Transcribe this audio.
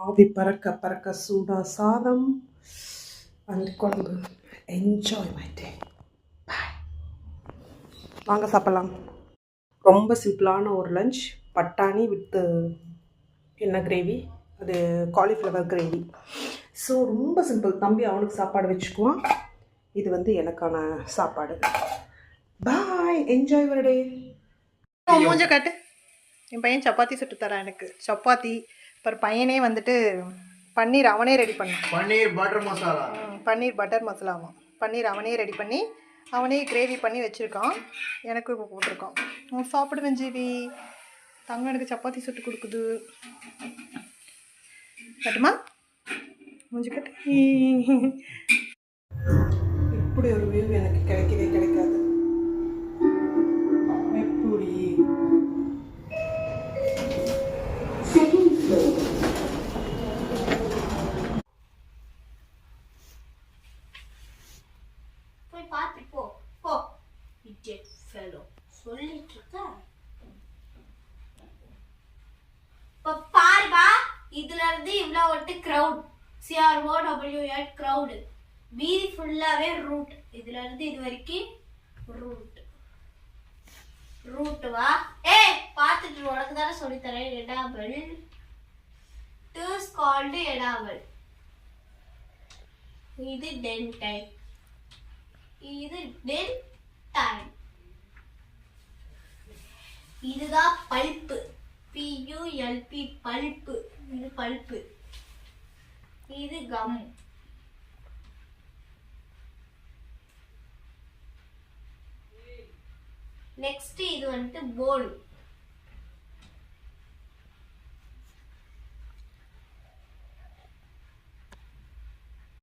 ஆவி பறக்க பறக்க சூடா சாதம் அண்ட் குழம்பு என்ஜாய் மை டே பாய் வாங்க சாப்பிட்லாம். ரொம்ப சிம்பிளான ஒரு லஞ்ச் பட்டாணி வித்து uh, என்ன கிரேவி அது காலிஃப்ளவர் கிரேவி ஸோ ரொம்ப சிம்பிள் தம்பி அவனுக்கு சாப்பாடு வச்சுக்குவான். இது வந்து எனக்கான சாப்பாடு. பாய் என்ஜாய் டே மூஞ்ச காட்டு. என் பையன் சப்பாத்தி சுட்டு தரான் எனக்கு. சப்பாத்தி. அப்புறம் பையனே வந்துட்டு பன்னீர் அவனே ரெடி பண்ணான் பன்னீர் பட்டர் மசாலா பன்னீர் பட்டர் மசாலாவும் பன்னீர் அவனே ரெடி பண்ணி அவனே கிரேவி பண்ணி வச்சுருக்கான். எனக்கு இப்போ போட்டிருக்கான். அவன் சாப்பிடுவேன் ஜீவி. தங்கம் எனக்கு சப்பாத்தி சுட்டு கொடுக்குது. கட்டுமா? மூஞ்சி கட்டு. இப்படி ஒரு வியூ எனக்கு கிடைக்கவே கிடைக்காது எப்படி சொல்லிட்டு இருக்க இப்ப பாருப்பா இதுல இருந்து இவ்வளோ ஒட்டு crowd C R O W D crowd மீதி ஃபுல்லாவே ரூட் இதுல இருந்து இது வரைக்கும் ரூட் ரூட்டு வா? ஏ பார்த்துட்டு உனக்கு தானே சொல்லித்தரேன் எடாபல் டூ கால்டு எடாபல் இது டென்டைன் இது டெல் இதுதான் bulb. B U L B bulb. இது பல்ப்பு. இது கம். நெக்ஸ்ட் இது வந்துட்டு போல்